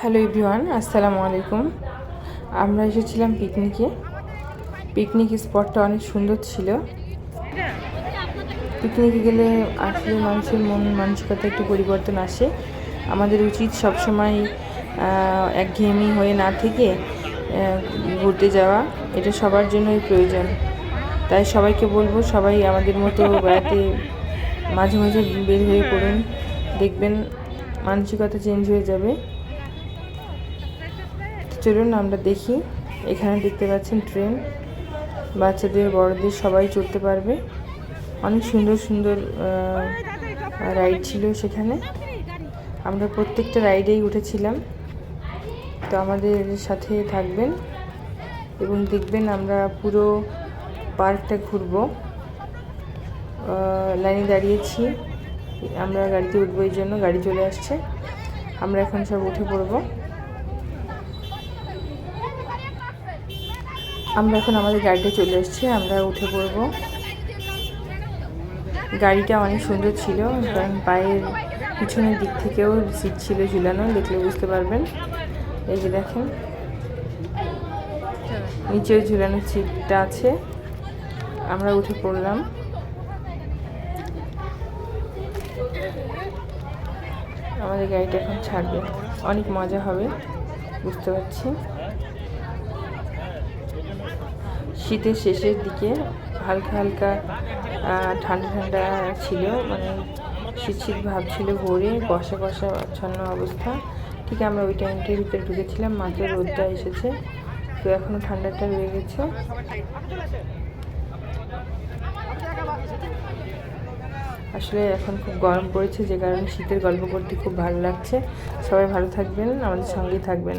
Hello everyone, আসসালামু আলাইকুম। আমরা এসেছিলাম পিকনিকে। পিকনিক স্পটটা অনেক সুন্দর ছিল। পিকনিকে গেলে আসলে মানুষের মন মানসিকতা একটু পরিবর্তন আসে। আমাদের উচিত সবসময় একঘেয়েমি হয়ে না থেকে ঘুরতে যাওয়া। এটা সবার জন্যই প্রয়োজন। তাই সবাইকে বলব, সবাই আমাদের মতো বেড়াতে মাঝে মাঝে বের হয়ে পড়ুন। দেখবেন মানসিকতা চেঞ্জ হয়ে যাবে। চলুন আমরা দেখি। এখানে দেখতে পাচ্ছেন ট্রেন। বাচ্চাদের, বড়দের সবাই চড়তে পারবে। অনেক সুন্দর সুন্দর রাইড ছিল সেখানে। আমরা প্রত্যেকটা রাইডেই উঠেছিলাম। তো আমাদের সাথে থাকবেন এবং দেখবেন আমরা পুরো পার্কটা ঘুরবো। লাইনে দাঁড়িয়েছি। আমরা গাড়িতে উঠবো এই জন্য, গাড়ি চলে আসছে। আমরা এখন সব উঠে পড়ব। আমরা এখন আমাদের গাড়িতে চলে এসেছি, আমরা উঠে পড়ব। গাড়িটা অনেক সুন্দর ছিল কারণ পায়ের পিছনের দিক থেকেও সিট ছিল ঝুলানো, দেখলে বুঝতে পারবেন। এই যে দেখেন, নিচেও ঝুলানো সিটটা আছে। আমরা উঠে পড়লাম। আমাদের গাড়িটা এখন ছাড়বে। অনেক মজা হবে, বুঝতে পারছি। শীতের শেষের দিকে হালকা হালকা ঠান্ডা ঠান্ডা ছিল মানে শীত শীত ভাব ছিল ভোরে, বসা বসা আচ্ছন্ন অবস্থা। ঠিক আমরা ওই টাইমটার ভিতরে ঢুকেছিলাম, মাত্র রোদটা এসেছে। তো এখনও ঠান্ডাটা রয়ে গেছে। আসলে এখন খুব গরম পড়েছে, যে কারণে শীতের গল্প করতে খুব ভালো লাগছে। সবাই ভালো থাকবেন, আমাদের সঙ্গেই থাকবেন।